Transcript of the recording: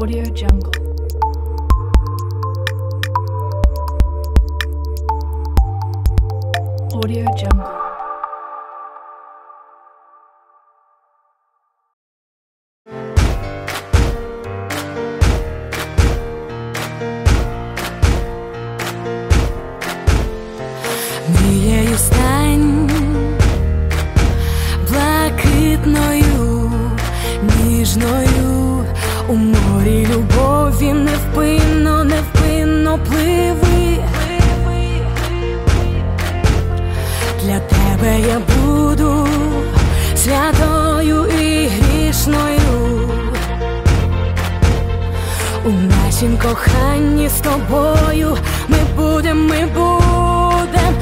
Audio Jungle. Audio Jungle. Мрією стань блакитною, ніжною У морі любові невпинно, невпинно пливи. Для тебе я буду святою і грішною. У нашім коханні з тобою ми будем, ми будем.